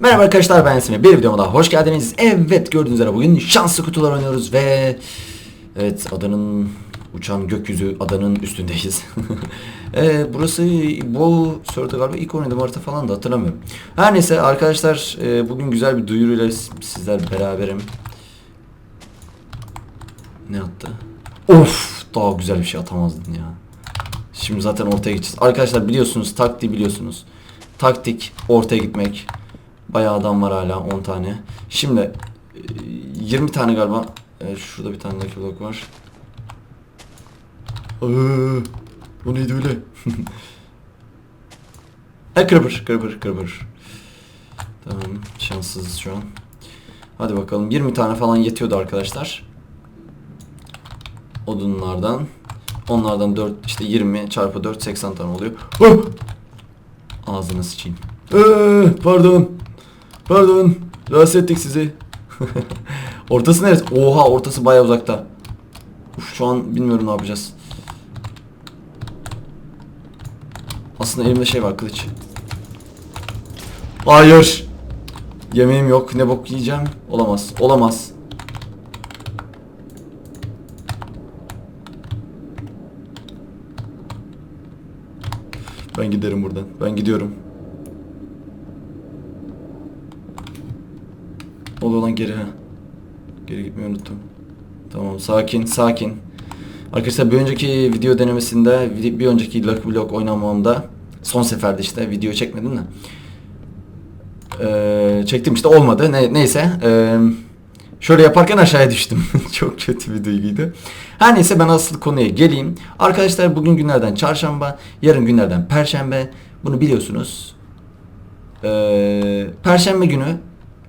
Merhaba arkadaşlar ben Semih. Bir videoma daha hoş geldiniz. Evet gördüğünüz üzere bugün şanslı kutular oynuyoruz ve Evet adanın uçan gökyüzü adanın üstündeyiz. ee, burası bu sırada galiba ilk oynadığım harita falan da hatırlamıyorum. Her neyse arkadaşlar e, bugün güzel bir duyuruyla sizler beraberim. Ne attı? Of daha güzel bir şey atamazdın ya. Şimdi zaten ortaya gideceğiz. Arkadaşlar biliyorsunuz taktiği biliyorsunuz. Taktik ortaya gitmek. Bayağı adam var hala 10 tane. Şimdi e, 20 tane galiba. E, şurada bir tane Lucky Block var. Aa, o neydi öyle? e kırbır kırbır kırbır. Tamam şanssızız şu an. Hadi bakalım 20 tane falan yetiyordu arkadaşlar. Odunlardan. Onlardan 4 işte 20 çarpı 4 80 tane oluyor. Oh! Ağzını sıçayım. Ee, pardon. Pardon. Rahatsız ettik sizi. ortası neresi? Oha ortası baya uzakta. Uf, şu an bilmiyorum ne yapacağız. Aslında elimde şey var kılıç. Hayır. Yemeğim yok. Ne bok yiyeceğim? Olamaz. Olamaz. Ben giderim buradan. Ben gidiyorum. Oluyor lan geri ha. Geri gitmeyi unuttum. Tamam sakin sakin. Arkadaşlar bir önceki video denemesinde bir önceki Lucky Block oynamamda son seferde işte video çekmedim de. Ee, çektim işte olmadı. Ne, neyse. Ee, şöyle yaparken aşağıya düştüm. Çok kötü bir duyguydu. Her neyse ben asıl konuya geleyim. Arkadaşlar bugün günlerden çarşamba, yarın günlerden perşembe. Bunu biliyorsunuz. Ee, perşembe günü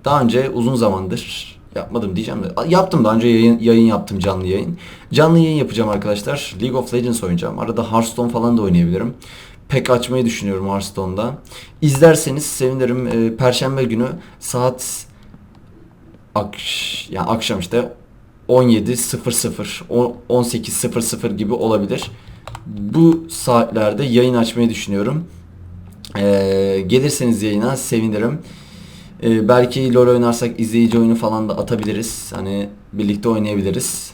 daha önce uzun zamandır yapmadım diyeceğim de yaptım daha önce yayın, yayın yaptım canlı yayın. Canlı yayın yapacağım arkadaşlar. League of Legends oynayacağım. Arada Hearthstone falan da oynayabilirim. Pek açmayı düşünüyorum Hearthstone'da. İzlerseniz sevinirim. Ee, Perşembe günü saat akş yani akşam işte 17.00 o- 18.00 gibi olabilir. Bu saatlerde yayın açmayı düşünüyorum. Ee, gelirseniz yayına sevinirim. Ee, belki LoL oynarsak izleyici oyunu falan da atabiliriz. Hani birlikte oynayabiliriz.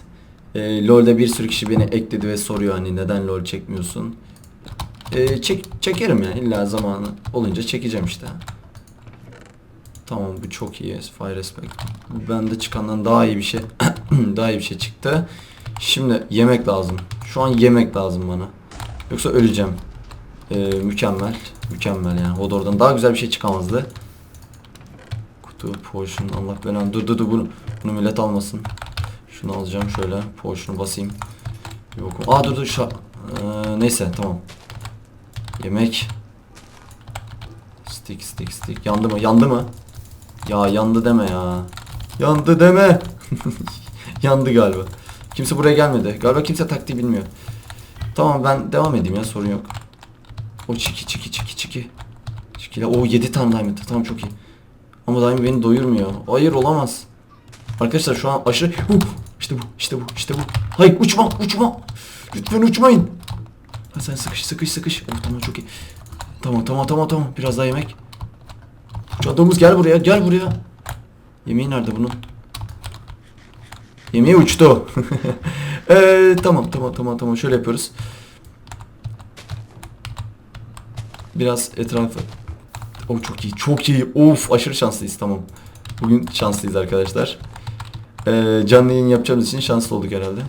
Ee, LoL'de bir sürü kişi beni ekledi ve soruyor hani neden LoL çekmiyorsun. Ee, çek, çekerim ya illa zamanı olunca çekeceğim işte. Tamam bu çok iyi. Fire Respect. Bu bende çıkandan daha iyi bir şey. daha iyi bir şey çıktı. Şimdi yemek lazım. Şu an yemek lazım bana. Yoksa öleceğim. Ee, mükemmel. Mükemmel yani. Hodor'dan daha güzel bir şey çıkamazdı. Kutu, potion, Allah belanı. Dur dur dur bunu, bunu millet almasın. Şunu alacağım şöyle. Potion'u basayım. Bakalım. Aa dur dur şa Ee, neyse tamam. Yemek. Stick stick stick. Yandı mı? Yandı mı? Ya yandı deme ya. Yandı deme. yandı galiba. Kimse buraya gelmedi. Galiba kimse taktiği bilmiyor. Tamam ben devam edeyim ya sorun yok. O çiki çiki çiki çiki. Çiki o 7 tane diamond. Tamam çok iyi. Ama diamond beni doyurmuyor. Hayır olamaz. Arkadaşlar şu an aşırı Huh! işte bu işte bu işte bu. Hayır uçma uçma. Lütfen uçmayın. Ha, sen sıkış sıkış sıkış. Oh, tamam çok iyi. Tamam tamam tamam tamam. Biraz daha yemek. Uçan domuz gel buraya gel buraya. Yemeği nerede bunun? Yemeği uçtu. ee, tamam tamam tamam tamam şöyle yapıyoruz. Biraz etrafı. O çok iyi çok iyi. Of aşırı şanslıyız tamam. Bugün şanslıyız arkadaşlar. Ee, canlı yayın yapacağımız için şanslı olduk herhalde.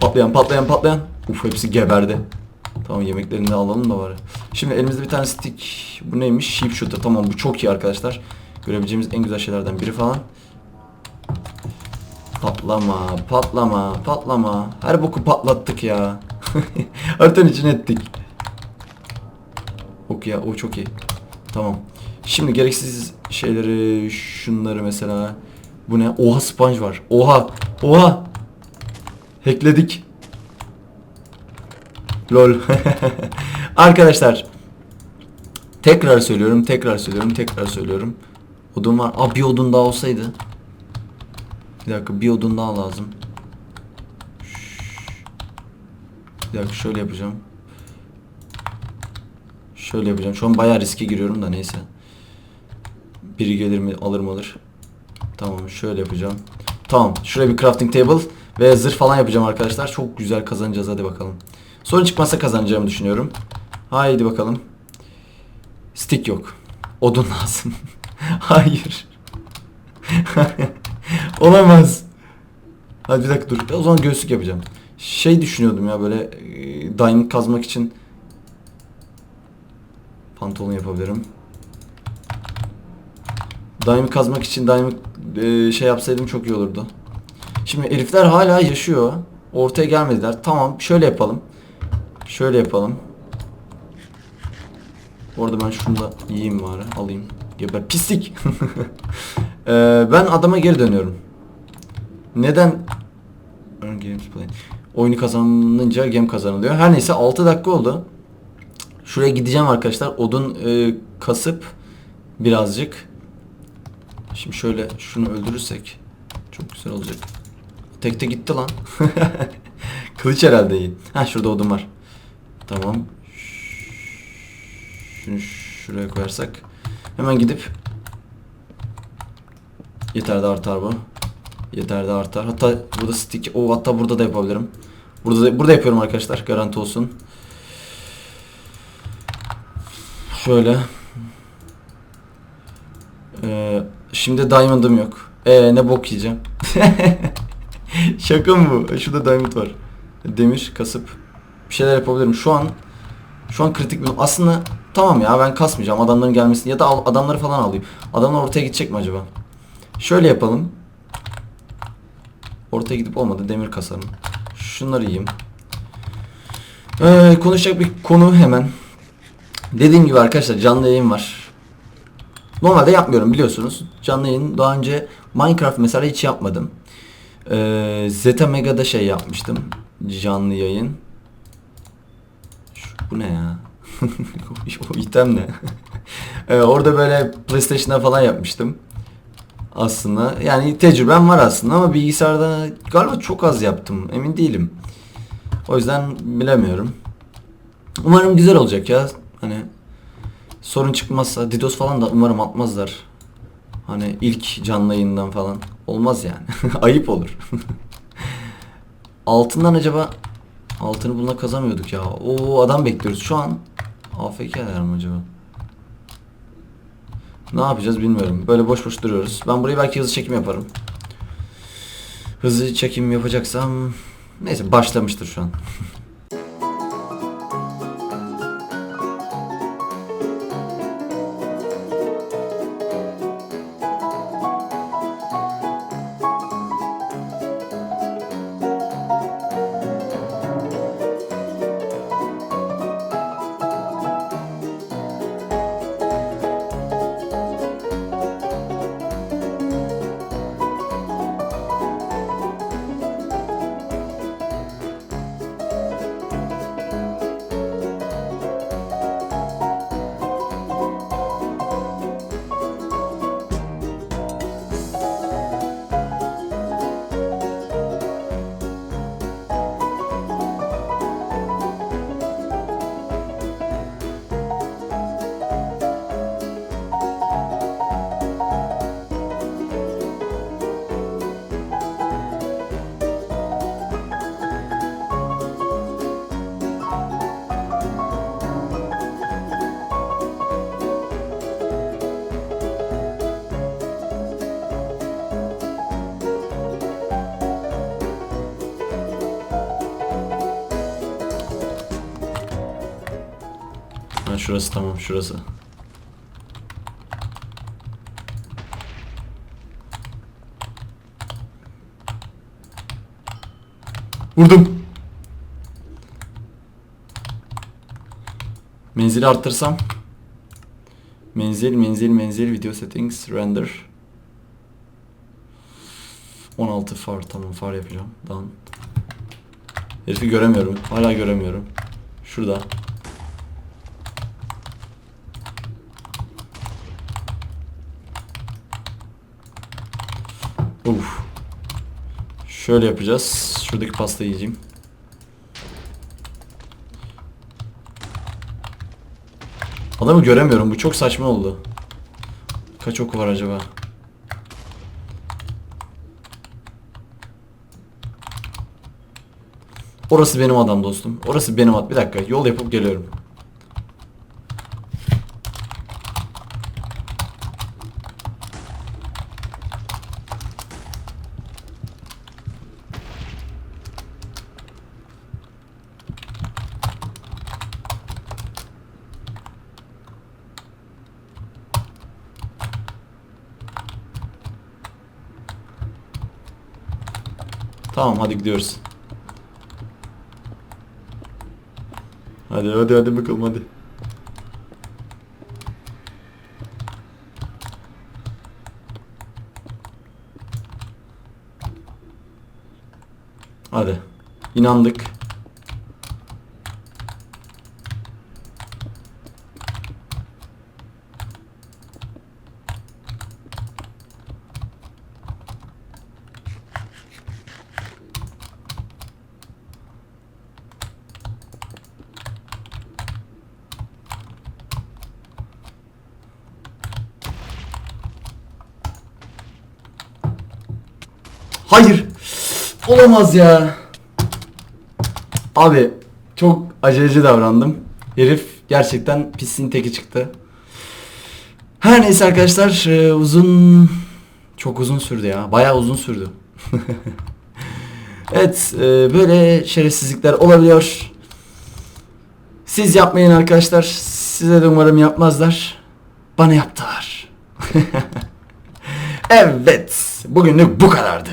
Patlayan patlayan patlayan. Uf hepsi geberdi. Tamam yemeklerini de alalım da var. Şimdi elimizde bir tane stick. Bu neymiş? Sheep shooter. Tamam bu çok iyi arkadaşlar. Görebileceğimiz en güzel şeylerden biri falan. Patlama, patlama, patlama. Her boku patlattık ya. Haritanın için ettik. Ok ya, o çok iyi. Tamam. Şimdi gereksiz şeyleri, şunları mesela. Bu ne? Oha sponge var. Oha, oha. Hackledik. Lol. Arkadaşlar. Tekrar söylüyorum, tekrar söylüyorum, tekrar söylüyorum. Odun var. Aa bir odun daha olsaydı. Bir dakika bir odun daha lazım. Bir dakika şöyle yapacağım. Şöyle yapacağım. Şu an bayağı riske giriyorum da neyse. Biri gelir mi alır mı alır. Tamam şöyle yapacağım. Tamam şuraya bir crafting table ve zırh falan yapacağım arkadaşlar. Çok güzel kazanacağız hadi bakalım. Sorun çıkmazsa kazanacağımı düşünüyorum. Haydi bakalım. Stick yok. Odun lazım. Hayır. Olamaz. Hadi bir dakika dur. O zaman göğüslük yapacağım. Şey düşünüyordum ya böyle e, diamond kazmak için pantolon yapabilirim. Diamond kazmak için diamond e, şey yapsaydım çok iyi olurdu. Şimdi herifler hala yaşıyor. Ortaya gelmediler. Tamam şöyle yapalım. Şöyle yapalım. Bu arada ben şunu da yiyeyim bari. Alayım. Geber. Pislik. Ee, ben adama geri dönüyorum. Neden? Oyunu kazanınca game kazanılıyor. Her neyse 6 dakika oldu. Şuraya gideceğim arkadaşlar. Odun e, kasıp birazcık. Şimdi şöyle şunu öldürürsek çok güzel olacak. Tekte gitti lan. Kılıç herhalde iyi. Ha şurada odun var. Tamam. Şunu şuraya koyarsak hemen gidip Yeter de artar bu. Yeter de artar. Hatta burada stick. O hatta burada da yapabilirim. Burada da, burada yapıyorum arkadaşlar. Garanti olsun. Şöyle. Ee, şimdi diamond'ım yok. Ee ne bok yiyeceğim. Şaka mı bu? Şurada diamond var. Demir kasıp bir şeyler yapabilirim. Şu an şu an kritik bir aslında tamam ya ben kasmayacağım adamların gelmesini ya da al- adamları falan alayım. Adamlar ortaya gidecek mi acaba? Şöyle yapalım. Ortaya gidip olmadı demir kasarım. Şunları yiyeyim. Ee, konuşacak bir konu hemen. Dediğim gibi arkadaşlar canlı yayın var. Normalde yapmıyorum biliyorsunuz. Canlı yayın daha önce Minecraft mesela hiç yapmadım. Ee, Zeta Mega'da şey yapmıştım. Canlı yayın. Şu, bu ne ya? o item ne? Ee, orada böyle PlayStation'da falan yapmıştım aslında. Yani tecrübem var aslında ama bilgisayarda galiba çok az yaptım. Emin değilim. O yüzden bilemiyorum. Umarım güzel olacak ya. Hani sorun çıkmazsa DDoS falan da umarım atmazlar. Hani ilk canlı yayından falan. Olmaz yani. Ayıp olur. Altından acaba altını bununla kazamıyorduk ya. O adam bekliyoruz. Şu an AFK'ler mi acaba? Ne yapacağız bilmiyorum. Böyle boş boş duruyoruz. Ben burayı belki hızlı çekim yaparım. Hızlı çekim yapacaksam... Neyse başlamıştır şu an. şurası tamam şurası. Vurdum. Menzili arttırsam. Menzil, menzil, menzil, video settings, render. 16 far, tamam far yapacağım. Done. Herifi göremiyorum. Hala göremiyorum. Şurada. Uf. Şöyle yapacağız. Şuradaki pastayı yiyeceğim. Adamı göremiyorum. Bu çok saçma oldu. Kaç oku var acaba? Orası benim adam dostum. Orası benim at. Bir dakika yol yapıp geliyorum. Tamam hadi gidiyoruz. Hadi hadi hadi bakalım hadi. Hadi. İnandık. Hayır. Olamaz ya. Abi çok aceleci davrandım. Herif gerçekten pisliğin teki çıktı. Her neyse arkadaşlar e, uzun çok uzun sürdü ya. Bayağı uzun sürdü. evet e, böyle şerefsizlikler olabiliyor. Siz yapmayın arkadaşlar. Size de umarım yapmazlar. Bana yaptılar. evet. Bugünlük bu kadardı.